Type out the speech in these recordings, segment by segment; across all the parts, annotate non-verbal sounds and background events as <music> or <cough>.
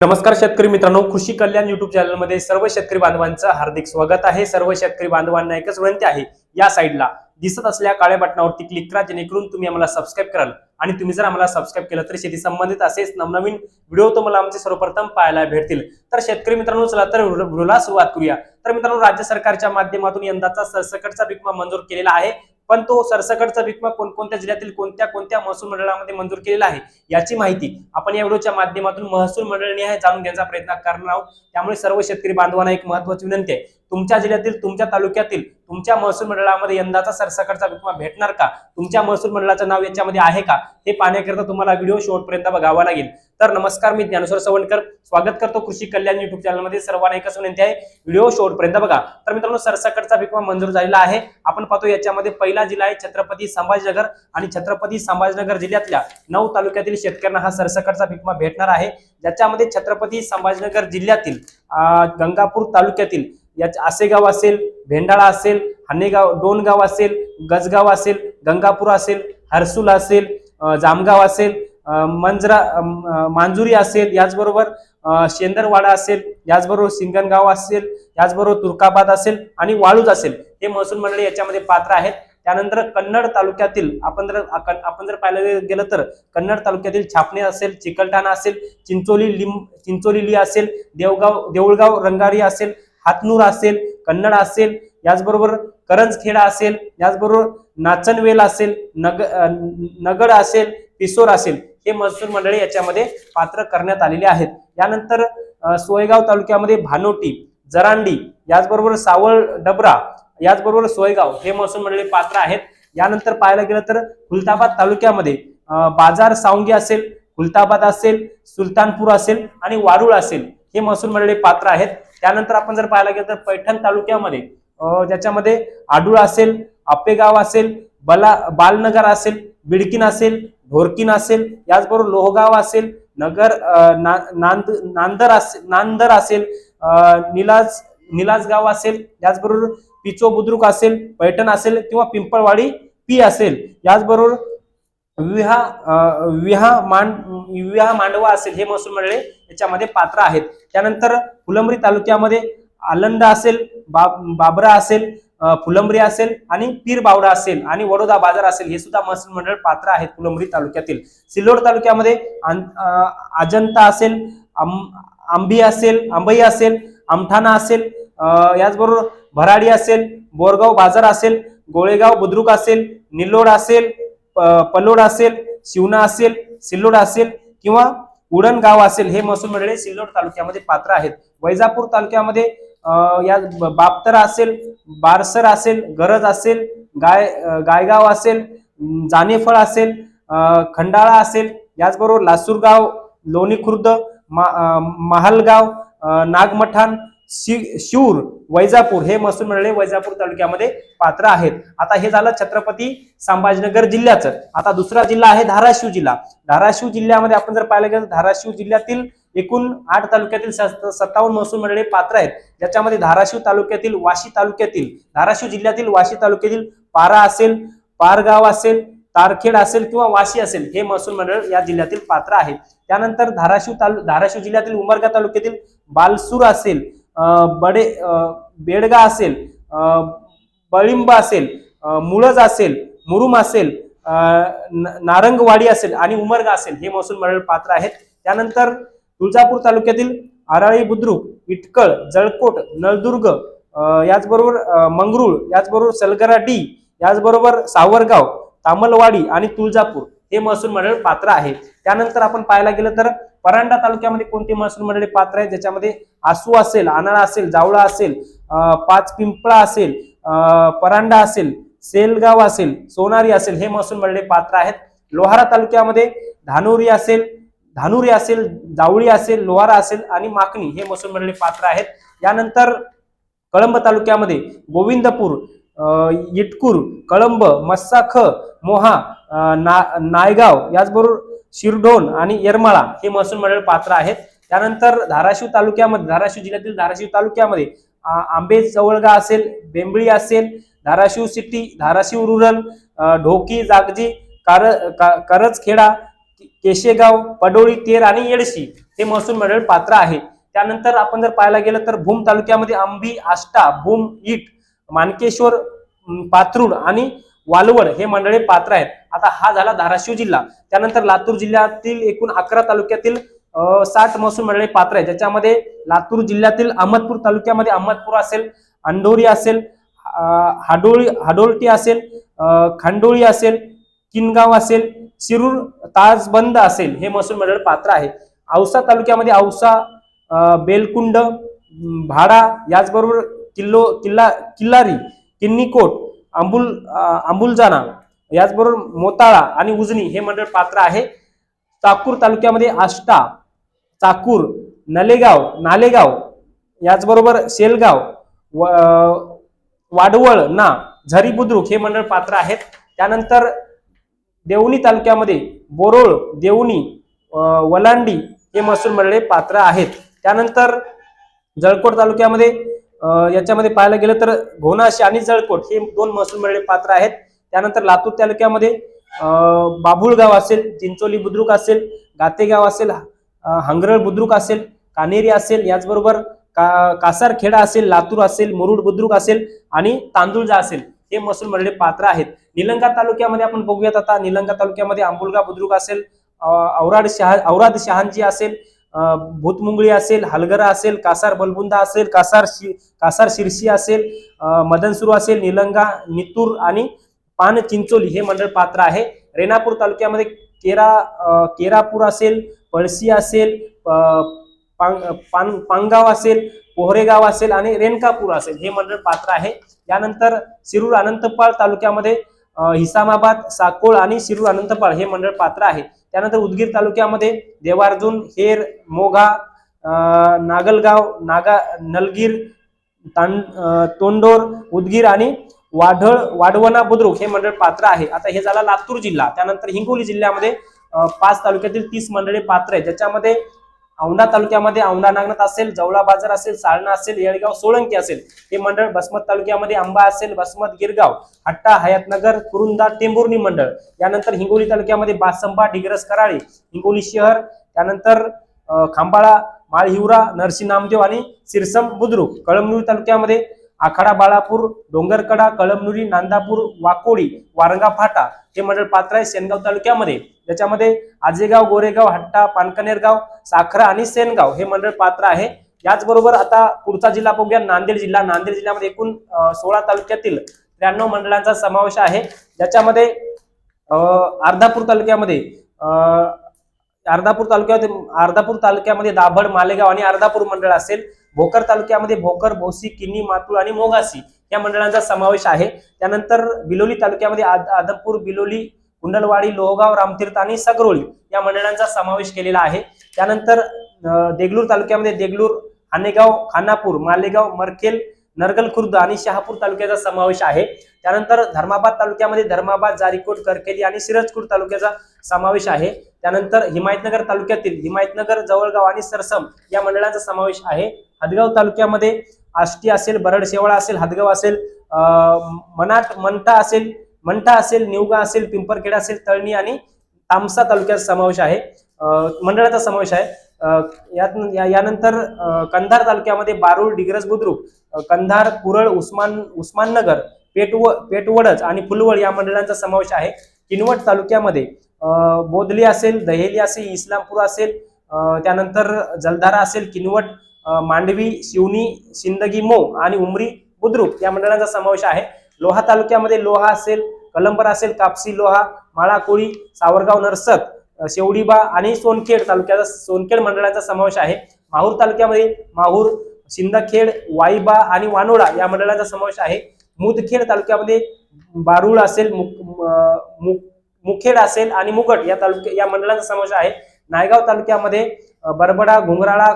नमस्कार शेतकरी मित्रांनो कृषी कल्याण युट्यूब चॅनलमध्ये सर्व शेतकरी बांधवांचं हार्दिक स्वागत आहे. सर्व शेतकरी बांधवांना एकच विनंती आहे या साईडला दिसत असलेल्या काळ्या बटनावरती क्लिक करा जेणेकरून तुम्ही आम्हाला सबस्क्राईब कराल. आणि तुम्ही जर आम्हाला सबस्क्राईब केलं तर शेती संबंधित असेच नवनवीन व्हिडिओ तुम्हाला आमचे सर्वप्रथम पाहायला भेटतील. तर शेतकरी मित्रांनो चला तर व्हिडिओला सुरुवात करूया. तर मित्रांनो राज्य सरकारच्या माध्यमातून यंदाचा सरसकटचा बिकमा मंजूर केलेला आहे. पण तो सरसकटचा बिकमा कोणकोणत्या जिल्ह्यातील कोणत्या कोणत्या महसूल मंडळामध्ये मंजूर केलेला आहे याची माहिती आपण या व्हिडिओच्या माध्यमातून महसूल मंडळाने आहे जाणून घेण्याचा प्रयत्न करणार आहोत. त्यामुळे सर्व शेतकरी बांधवांना एक महत्वाची विनंती आहे. तुमच्या जिल्ह्यातील तुमच्या तालुक्यातील तुमच्या महसूल मंडळामध्ये यंदाचा सरसकटचा बिकमा भेटणार का? तुमच्या महसूल मंडळाचं नाव याच्यामध्ये आहे का? हे पाहण्याकरिता तुम्हाला व्हिडिओ शेवटपर्यंत बघावा लागेल. तर नमस्कार मी ज्ञानेश्वर सवणकर स्वागत करतो कृषी कल्याण युट्यूब चॅनलमध्ये सर्वांना एकच विनंती आहे व्हिडिओ शेवटपर्यंत बघा. तर मित्रांनो सरसकटचा बिकमा मंजूर झालेला आहे. आपण पाहतो याच्यामध्ये पहिला जिल्हा आहे छत्रपती संभाजीनगर आणि छत्रपती संभाजीनगर जिल्ह्यातल्या नऊ तालुक्यातील शेतकऱ्यांना हा सरसकटचा बिकमा भेटणार आहे. ज्याच्यामध्ये छत्रपती संभाजीनगर जिल्ह्यातील गंगापूर तालुक्यातील याच आसेगाव असेल भेंडाळा असेल हानेगाव डोनगाव असेल गजगाव असेल गंगापूर असेल हर्सुल असेल जामगाव असेल मंजरा मांजुरी असेल याचबरोबर शेंदरवाडा असेल याचबरोबर सिंगणगाव असेल याचबरोबर तुर्काबाद असेल आणि वाळूज असेल. हे महसूल मंडळी याच्यामध्ये पात्र आहेत. त्यानंतर कन्नड तालुक्यातील आपण जर आपण जर पाहिलं गेलं तर कन्नड तालुक्यातील छापणे असेल चिकलठाणा असेल चिंचोली लिंब चिंचोली असेल देवगाव देऊळगाव रंगारी असेल हातनूर असेल कन्नड असेल याचबरोबर करंजखेडा असेल याचबरोबर नाचनवेल असेल नग नगड असेल पिसोर असेल हे महसूल मंडळी याच्यामध्ये पात्र करण्यात आलेले आहेत. यानंतर सोयगाव तालुक्यामध्ये भानोटी जरांडी याचबरोबर सावळ डबरा याचबरोबर सोयगाव हे महसूल मंडळी पात्र आहेत. यानंतर पाहायला गेलं तर खुलताबाद तालुक्यामध्ये बाजार सावंगी असेल खुलताबाद असेल सुलतानपूर असेल आणि वारुळ असेल हे महसूल मंडळे पात्र आहेत. त्यानंतर आपण जर पाहायला गेलं तर पैठण तालुक्यामध्ये ज्याच्यामध्ये आडूळ असेल आपेगाव असेल बला बालनगर असेल बिडकीन असेल ढोरकीन असेल याचबरोबर लोहगाव असेल नगर ना- नांद नांदर असेल नांदर असेल निलाज निलाजगाव असेल याचबरोबर पिचो बुद्रुक असेल पैठण असेल किंवा पिंपळवाडी पी असेल याचबरोबर विहा विहा मांड विहा मांडवा असेल हे महसूल मंडळे याच्यामध्ये पात्र आहेत. त्यानंतर फुलंब्री तालुक्यामध्ये आलंद असेल बा- बाबरा असेल फुलंबरी फुलंब्री असेल आणि पीर बावडा असेल आणि वडोदा बाजार असेल हे सुद्धा महसूल मंडळ पात्र आहेत फुलंब्री तालुक्यातील. सिल्लोड तालुक्यामध्ये अं, अजंता असेल आंबी असेल आंबई असेल आमठाणा असेल याचबरोबर भराडी असेल बोरगाव बाजार असेल गोळेगाव बुद्रुक असेल निल्लोड असेल पलोड असेल शिवना असेल सिल्लोड असेल किंवा उडण गाव असेल हे महसूल मंडळे सिल्लोड तालुक्यामध्ये पात्र आहेत. वैजापूर तालुक्यामध्ये या बापतर असेल बारसर असेल गरज असेल गाय गायगाव असेल जानेफळ असेल खंडाळा असेल याचबरोबर लासूरगाव लोणी खुर्द मा- महालगाव नागमठाण शि- वैजापूर हे महसूल मंडळे वैजापूर तालुक्यामध्ये पात्र आहेत. आता हे झालं छत्रपती संभाजीनगर जिल्ह्याचं. आता दुसरा जिल्हा आहे धाराशिव जिल्हा. धाराशिव जिल्ह्यामध्ये आपण जर पाहिलं गेलं तर धाराशिव जिल्ह्यातील एकूण आठ तालुक्यातील सत्तावन्न महसूल मंडळे पात्र आहेत. ज्याच्यामध्ये धाराशिव तालुक्यातील वाशी तालुक्यातील धाराशिव जिल्ह्यातील वाशी तालुक्यातील पारा असेल पारगाव असेल तारखेड असेल किंवा वाशी असेल हे महसूल मंडळ या जिल्ह्यातील पात्र आहेत. त्यानंतर धाराशिव तालु धाराशिव जिल्ह्यातील उमरगा तालुक्यातील बालसूर असेल बडे बेडगा असेल बळिंब असेल मुळज असेल मुरुम असेल न- नारंगवाडी असेल आणि उमरगा असेल हे महसूल मंडळ पात्र आहेत. त्यानंतर तुळजापूर तालुक्यातील आराळी बुद्रुक इटकळ जळकोट नळदुर्ग याचबरोबर मंगरुळ याचबरोबर सलगरा डी याचबरोबर सावरगाव तामलवाडी आणि तुळजापूर हे महसूल मंडळ पात्र आहे त्यानंतर आपण पाहायला गेलं तर परांडा तालुक्यामध्ये कोणते महसूल मंडळी पात्र आहेत? ज्याच्यामध्ये आसू असेल आनाळा असेल जावळा असेल पाच पिंपळा असेल परांडा असेल सेलगाव असेल सोनारी असेल हे महसूल मंडळी पात्र आहेत. लोहारा तालुक्यामध्ये धानोरी असेल धानुरी असेल जावळी असेल लोहारा असेल आणि माकणी हे महसूल मंडळी पात्र आहेत. यानंतर कळंब तालुक्यामध्ये गोविंदपूर इटकूर कळंब मस्साख मोहा ना नायगाव याचबरोबर शिरढोण आणि येरमाळा हे महसूल मंडळ पात्र आहेत. त्यानंतर धाराशिव तालुक्यामध्ये धाराशिव जिल्ह्यातील धाराशिव तालुक्यामध्ये आंबे चवळगा असेल बेंबळी असेल धाराशिव सिटी धाराशिव रुरल ढोकी जागजी कार का- करजखेडा केशेगाव पडोळी तेर आणि येडशी हे महसूल मंडळ पात्र आहे. त्यानंतर आपण जर पाहायला गेलं तर भूम तालुक्यामध्ये आंबी आष्टा भूम इट मानकेश्वर अं, आणि वालवड हे मंडळे पात्र आहेत. आता हा झाला धाराशिव जिल्हा. त्यानंतर लातूर जिल्ह्यातील एकूण अकरा तालुक्यातील साठ महसूल मंडळे पात्र आहेत. ज्याच्यामध्ये लातूर जिल्ह्यातील अहमदपूर तालुक्यामध्ये अहमदपूर असेल अंडोरी असेल हाडोळी हाडोळटी असेल खांडोळी असेल किनगाव असेल शिरूर ताजबंद असेल हे महसूल मंडळ पात्र आहे. औसा तालुक्यामध्ये औसा बेलकुंड भाडा याचबरोबर किल्लो किल्ला किल्लारी किन्नीकोट अंबुल आंबुलजाना याचबरोबर मोताळा आणि उजनी हे मंडळ पात्र आहे. चाकूर तालुक्यामध्ये आष्टा चाकूर नलेगाव नालेगाव याचबरोबर शेलगाव व- वाडवळ ना झरी बुद्रुक हे मंडळ पात्र आहेत. त्यानंतर देवणी तालुक्यामध्ये बोरोळ देवणी वलांडी हे महसूल मंडळे पात्र आहेत. त्यानंतर जळकोट तालुक्यामध्ये याच्यामध्ये पाहायला गेलं तर घोनाशी आणि जळकोट हे दोन महसूल मंडळे पात्र आहेत. त्यानंतर लातूर तालुक्यामध्ये बाभुळगाव असेल चिंचोली बुद्रुक असेल गातेगाव असेल हंगरळ बुद्रुक असेल कानेरी असेल याचबरोबर का कासारखेडा असेल लातूर असेल मुरुड बुद्रुक असेल आणि तांदुळजा असेल हे महसूल मंडळे पात्र आहेत. निलंगा तालुक्यामध्ये आपण बघूयात आता निलंगा तालुक्यामध्ये आंबुलगा बुद्रुक असेल औराड शहा औराद शहांजी असेल भूतमुंगळी असेल हलगरा असेल कासार बलबुंदा असेल कासार शि कासार शिरशी असेल मदनसुरू असेल निलंगा नितूर आणि पान चिंचोली हे मंडळ पात्र आहे. रेणापूर तालुक्यामध्ये केरा केरापूर असेल पळशी असेल पांग- पान- पांगाव असेल पोहरेगाव असेल आणि रेणकापूर असेल हे मंडळ पात्र आहे. यानंतर शिरूर अनंतपाळ तालुक्यामध्ये हिसामाबाद साकोळ आणि शिरूर अनंतपाळ हे मंडळ पात्र आहे. त्यानंतर उदगीर तालुक्यामध्ये देवार्जुन हेर मोघा नागलगाव नागा नलगीर तां तोंडोर उदगीर आणि वाढळ वाढवणा बुद्रुक हे मंडळ पात्र आहे. आता हे झाला लातूर जिल्हा. त्यानंतर हिंगोली जिल्ह्यामध्ये पाच तालुक्यातील तीस मंडळे पात्र आहे ज्याच्यामध्ये औंढा तालुक्यामध्ये औंढा नागनाथ असेल जवळा बाजार असेल साळणा असेल येळगाव सोळंकी असेल हे मंडळ बसमत तालुक्यामध्ये आंबा असेल बसमत गिरगाव हट्टा हयातनगर कुरुंदा टेंभुर्णी मंडळ यानंतर हिंगोली तालुक्यामध्ये बासंबा डिग्रस कराळे हिंगोली शहर त्यानंतर खांबाळा माळहिवरा नरसी नामदेव आणि सिरसम बुद्रुक कळमनुरी तालुक्यामध्ये आखाडा बाळापूर डोंगरकडा कळमनुरी नांदापूर वाकोडी वारंगा फाटा हे मंडळ पात्र आहे सेनगाव तालुक्यामध्ये. ज्याच्यामध्ये आजेगाव गोरेगाव हट्टा पानकनेरगाव साखरा आणि सेनगाव हे मंडळ पात्र आहे. याचबरोबर आता पुढचा जिल्हा बघूया नांदेड जिल्हा. नांदेड जिल्ह्यामध्ये एकूण सोळा तालुक्यातील त्र्याण्णव मंडळांचा समावेश आहे. ज्याच्यामध्ये अर्धापूर तालुक्यामध्ये अर्धापूर तालुक्यात अर्धापूर तालुक्यामध्ये दाभड मालेगाव आणि अर्धापूर मंडळ असेल. भोकर तालुक्यामध्ये भोकर भोसी किन्नी मातूळ आणि मोगासी या मंडळांचा समावेश आहे. त्यानंतर बिलोली तालुक्यामध्ये आद- आदमपूर बिलोली कुंडलवाडी लोहगाव रामतीर्थ आणि सगरोळी या मंडळांचा समावेश केलेला आहे. त्यानंतर देगलूर तालुक्यामध्ये देगलूर हानेगाव खानापूर मालेगाव मरखेल नरगल खुर्द आणि शहापूर तालुक्याचा समावेश आहे. त्यानंतर धर्माबाद तालुक्यामध्ये धर्माबाद जारीकोट करकेली आणि सिरजपूर तालुक्याचा समावेश आहे. त्यानंतर हिमायतनगर तालुक्यातील हिमायतनगर जवळगाव आणि सरसम या मंडळांचा समावेश आहे. हदगाव तालुक्यामध्ये आष्टी असेल बरड शेवाळा असेल हदगाव असेल मनाट मंठा असेल मंठा असेल निवगा असेल पिंपरखेडा असेल तळणी आणि तामसा तालुक्याचा समावेश आहे. मंडळाचा समावेश आहे. यानंतर कंधार तालुक्यामध्ये बारूळ डिग्रस बुद्रुक कंधार कुरळ उस्मान उस्माननगर पेटव पेटवडच आणि फुलवळ या मंडळांचा समावेश आहे. किनवट तालुक्यामध्ये बोधली बोदली असेल दहेली असेल इस्लामपूर असेल त्यानंतर जलधारा असेल किनवट मांडवी शिवनी सिंदगी मो आणि उमरी बुद्रुक या मंडळांचा समावेश आहे. लोहा तालुक्यामध्ये लोहा असेल कलंबर असेल कापसी लोहा माळाकोळी सावरगाव नरसत शेवडीबा आणि सोनखेड तालुक्याचा सोनखेड मंडळाचा समावेश आहे. माहूर तालुक्यामध्ये माहूर सिंदखेड वाईबा आणि वानोडा या मंडळाचा समावेश आहे. मुदखेड तालुक्यामध्ये बारुळ असेल मुक- मु- मुखेड असेल आणि मुगट या तालुक्या या मंडळाचा समावेश आहे. नायगाव तालुक्यामध्ये बरबडा घुंगराळा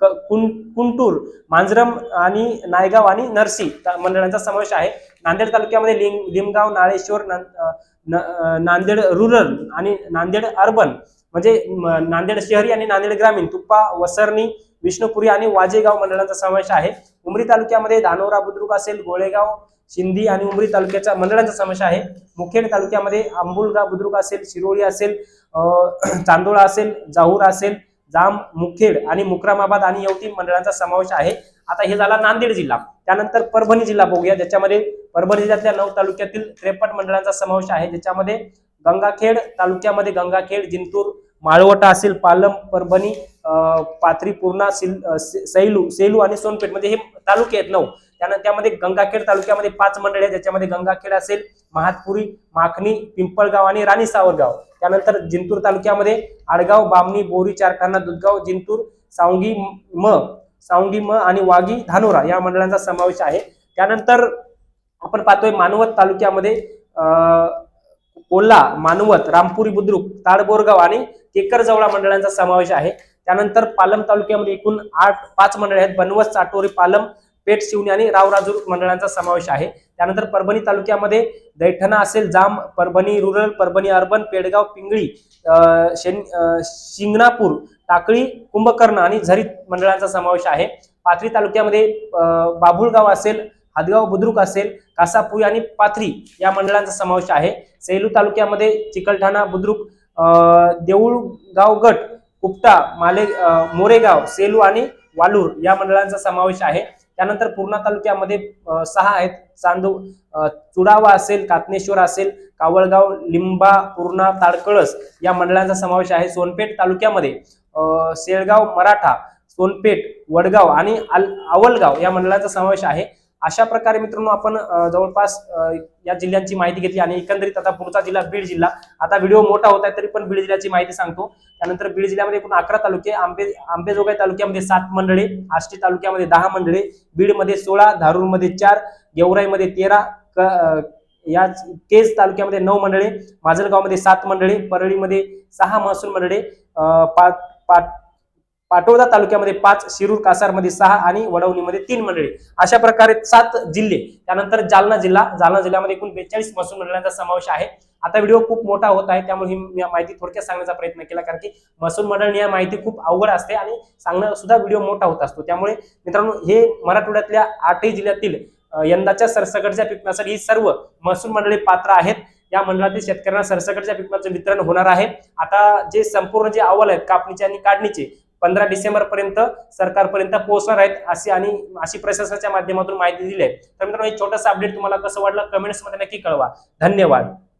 क- कुं- कुंटूर मांजरम आणि नायगाव आणि नरसी त्या मंडळांचा समावेश आहे. नांदेड तालुक्यामध्ये लिंग लिमगाव नाळेश्वर न- नांदेड रुरल आणि नांदेड अर्बन म्हणजे नांदेड शहरी आणि नांदेड ग्रामीण तुप्पा वसरणी विष्णुपुरी आणि वाजेगाव मंडळांचा समावेश आहे. उमरी तालुक्यामध्ये धानोरा बुद्रुक असेल गोळेगाव शिंदी आणि उमरी तालुक्याचा मंडळांचा समावेश आहे. मुखेड तालुक्यामध्ये आंबुलगा बुद्रुक असेल शिरोळी असेल <clears throat> चांदोळा असेल जाहूर असेल जाम मुखेड आणि मुक्रामाबाद आणि यवती मंडळांचा समावेश आहे. आता हे झाला नांदेड जिल्हा. त्यानंतर परभणी जिल्हा बघूया ज्याच्यामध्ये परभणी जिल्ह्यातल्या नऊ तालुक्यातील त्रेपन्न मंडळांचा समावेश आहे ज्याच्यामध्ये गंगाखेड तालुक्यामध्ये गंगाखेड जिंतूर माळवटा असेल पालम परभणी पाथरी पूर्णा सिल से- सैलू सेलू आणि सोनपेठ म्हणजे हे तालुके आहेत नऊ. त्यानंतर त्यामध्ये गंगाखेड तालुक्यामध्ये पाच मंडळ आहेत ज्याच्यामध्ये गंगाखेड असेल महातपुरी माखणी पिंपळगाव आणि राणी सावरगाव. त्यानंतर जिंतूर तालुक्यामध्ये आडगाव बामणी बोरी चारखाना दुधगाव जिंतूर सावंगी म सावंगी म आणि वागी धानोरा या मंडळांचा समावेश आहे. त्यानंतर आपण पाहतोय मानवत तालुक्यामध्ये कोल्हा मानवत रामपुरी बुद्रुक ताडबोरगाव आणि केकरजवळा मंडळांचा समावेश आहे. त्यानंतर पालम तालुक्यामध्ये एकूण आठ पाच मंडळे आहेत. बनवस चाटोरी पालम पेठ शिवणी आणि रावराजूर मंडळांचा समावेश आहे. त्यानंतर परभणी तालुक्यामध्ये दैठणा असेल जाम परभणी रुरल परभणी अर्बन पेडगाव पिंगळी शेन शिंगणापूर टाकळी कुंभकर्ण आणि झरीत मंडळांचा समावेश आहे. पाथरी तालुक्यामध्ये बाभुळगाव असेल हादगाव बुद्रुक असेल कासापुरी आणि पाथरी या मंडळांचा समावेश आहे. सेलू तालुक्यामध्ये चिकलठाणा बुद्रुक देऊळगाव गट कुपटा माले मोरेगाव सेलू आणि वालूर या मंडळांचा समावेश आहे. त्यानंतर पूर्णा तालुक्यामध्ये सहा आहेत. चांदू चुडावा असेल कातनेश्वर असेल कावळगाव लिंबा पूर्णा ताडकळस या मंडळांचा समावेश आहे. सोनपेठ तालुक्यामध्ये सेळगाव मराठा सोनपेठ वडगाव आणि आल- आवलगाव या मंडळांचा समावेश आहे. अशा प्रकारे मित्रांनो आपण जवळपास या जिल्ह्यांची माहिती घेतली आणि एकंदरीत आता पुढचा जिल्हा बीड जिल्हा. आता व्हिडिओ मोठा होत आहे तरी पण बीड जिल्ह्याची माहिती सांगतो. त्यानंतर बीड जिल्ह्यामध्ये एकूण अकरा तालुके आंबे आंबेजोगाई तालुक्यामध्ये सात मंडळे आष्टी तालुक्यामध्ये दहा मंडळे बीडमध्ये सोळा धारूरमध्ये चार गेवराईमध्ये तेरा क- या केज तालुक्यामध्ये नऊ मंडळे माजलगावमध्ये सात मंडळे परळीमध्ये सहा महसूल मंडळे पाच पा पा- पाटोदा तालुक्यामध्ये पाच शिरूर कासारमध्ये सहा आणि वडवणीमध्ये तीन मंडळे. अशा प्रकारे सात जिल्हे त्यानंतर जालना जिल्हा जालना जिल्ह्यामध्ये एकूण बेचाळीस महसूल मंडळांचा समावेश आहे. आता व्हिडिओ खूप मोठा होत आहे त्यामुळे ही मी माहिती थोडक्यात सांगण्याचा प्रयत्न केला कारण की महसूल मंडळ या माहिती खूप अवघड असते आणि सांगणं सुद्धा व्हिडिओ मोठा होत असतो. त्यामुळे मित्रांनो हे मराठवाड्यातल्या आठही जिल्ह्यातील यंदाच्या सरसकटच्या पिकण्यासाठी ही सर्व महसूल मंडळे पात्र आहेत. या मंडळातील शेतकऱ्यांना सरसकटच्या पिकाचं वितरण होणार आहे. आता जे संपूर्ण जे अहवाल आहेत कापणीचे आणि काढणीचे पंधरा डिसेंबर पर्यंत सरकारपर्यंत पोहोचणार आहेत अशी आणि अशी प्रशासनाच्या माध्यमातून माहिती दिली आहे. तर मित्रांनो हे छोटंसं अपडेट तुम्हाला कसं वाटलं? कमेंट्समध्ये नक्की कळवा. धन्यवाद.